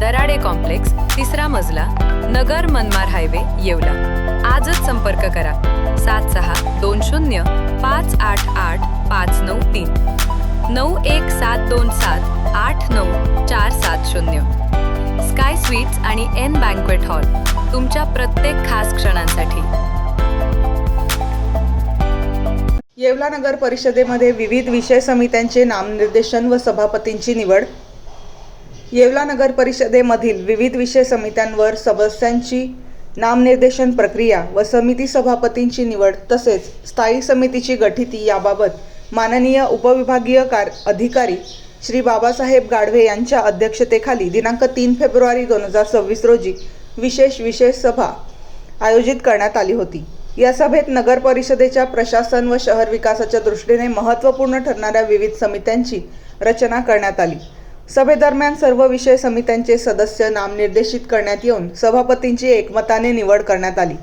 Darade complex तिसरा मजला नगर मनमार highway Yeola. आजच संपर्क करा. सात सहा दोन शून्य पाच आठ आठ पाच नऊ तीन. नऊ एक सात दोन सात आठ नऊ चार सात शून्य. स्काय स्वीट्स आणि एन बँक्वेट हॉल तुमच्या प्रत्येक खास क्षणांसाठी. येवला नगर परिषदेमध्ये विविध विषय समित्यांचे नामनिर्देशन व सभापतींची निवड येवला नगर परिषदेमधील विविध विषय समित्यांवर सदस्यांची नामनिर्देशन प्रक्रिया व समिती सभापतींची निवड तसेच स्थायी समितीची गठिती याबाबत माननीय उपविभागीय कार अधिकारी श्री बाबासाहेब गाढवे यांच्या अध्यक्षतेखाली दिनांक तीन फेब्रुवारी दोन हजार सव्वीस रोजी विशेष विशेष सभा आयोजित करण्यात आली होती. या सभेत नगर परिषदेच्या प्रशासन व शहर विकासाच्या दृष्टीने महत्त्वपूर्ण ठरणाऱ्या विविध समित्यांची रचना करण्यात आली. सभेदरम्यान सर्व विषय समित्यांचे सदस्य नामनिर्देशित करण्यात येऊन सभापतींची एकमताने निवड करण्यात आली.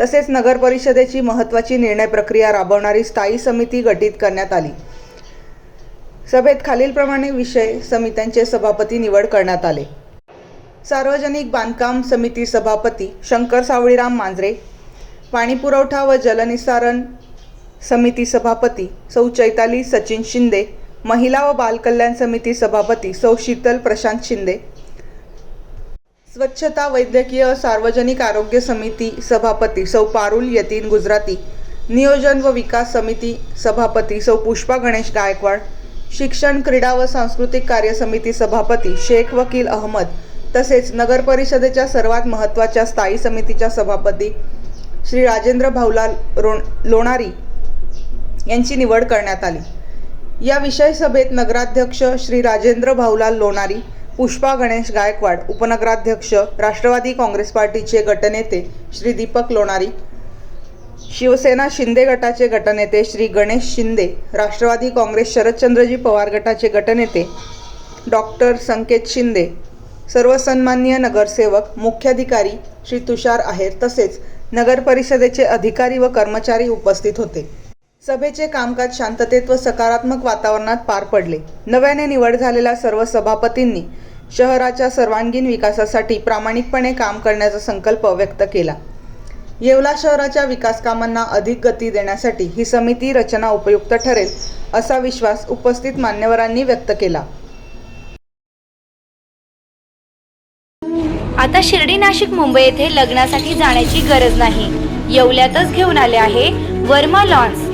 तसेच नगर परिषदेची महत्त्वाची निर्णय प्रक्रिया राबवणारी स्थायी समिती गठीत करण्यात आली. सभेत खालीलप्रमाणे विषय समित्यांचे सभापती निवड करण्यात आले. सार्वजनिक बांधकाम समिती सभापती शंकर सावळीराम मांजरे पाणीपुरवठा व जलनिस्सारण समिती सभापती सौ चैताली सचिन शिंदे महिला व बालकल्याण समिती सभापती सौ शीतल प्रशांत शिंदे. स्वच्छता वैद्यकीय सार्वजनिक आरोग्य समिती सभापती सौ पारुल यतीन गुजराती. नियोजन व विकास समिती सभापती सौ पुष्पा गणेश गायकवाड. शिक्षण क्रीडा व सांस्कृतिक कार्य समिती सभापती शेख वकील अहमद. तसेच नगर परिषदेच्या सर्वात महत्त्वाच्या स्थायी समितीच्या सभापती श्री राजेंद्र भाऊलाल रो लोणारी यांची निवड करण्यात आली. या विषय सभेत नगराध्यक्ष श्री राजेंद्र भाऊलाल लोणारी पुष्पा गणेश गायकवाड उपनगराध्यक्ष राष्ट्रवादी काँग्रेस पार्टीचे गटनेते श्री दीपक लोणारी शिवसेना शिंदे गटाचे गटनेते श्री गणेश शिंदे राष्ट्रवादी काँग्रेस शरदचंद्रजी पवार गटाचे गटनेते डॉक्टर संकेत शिंदे सर्वसन्माननीय नगरसेवक मुख्याधिकारी श्री तुषार आहेर तसेच नगर परिषदेचे अधिकारी व कर्मचारी उपस्थित होते. सभेचे कामकाज शांततेत व सकारात्मक वातावरणात पार पडले. नव्याने निवड झालेल्या सर्व सभापतींनी शहराच्या सर्वांगीण विकासासाठी प्रामाणिकपणे काम करण्याचा संकल्प व्यक्त केला. येवला शहराच्या विकासकामांना अधिक गती देण्यासाठी ही समिती रचना उपयुक्त ठरेल असा विश्वास उपस्थित मान्यवरांनी व्यक्त केला. आता शिर्डी नाशिक मुंबई येथे लग्नासाठी जाण्याची गरज नाही. येवल्यातच घेऊन आले आहे वर्मा लॉन्स.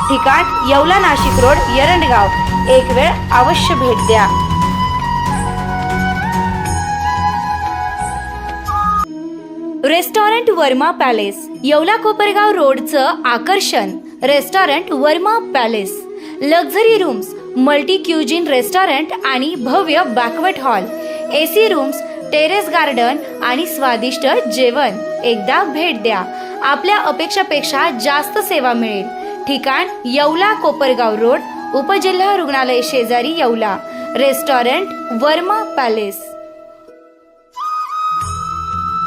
ठिकाण येवला नाशिक रोड एरंडगाव एक वेळ अवश्य भेट द्या. रेस्टॉरंट वर्मा पॅलेस येवला कोपरगाव रोडचं आकर्षण. Restaurant Verma palace. Luxury rooms multi cuisine restaurant आणि भव्य banquet hall. A C rooms terrace garden आणि स्वादिष्ट जेवण. एकदा भेट द्या. आपल्या अपेक्षापेक्षा जास्त सेवा मिळेल. ठिकाण येवला कोपरगाव रोड उपजिल्हा रुग्णालय शेजारी येवला. Restaurant Verma palace.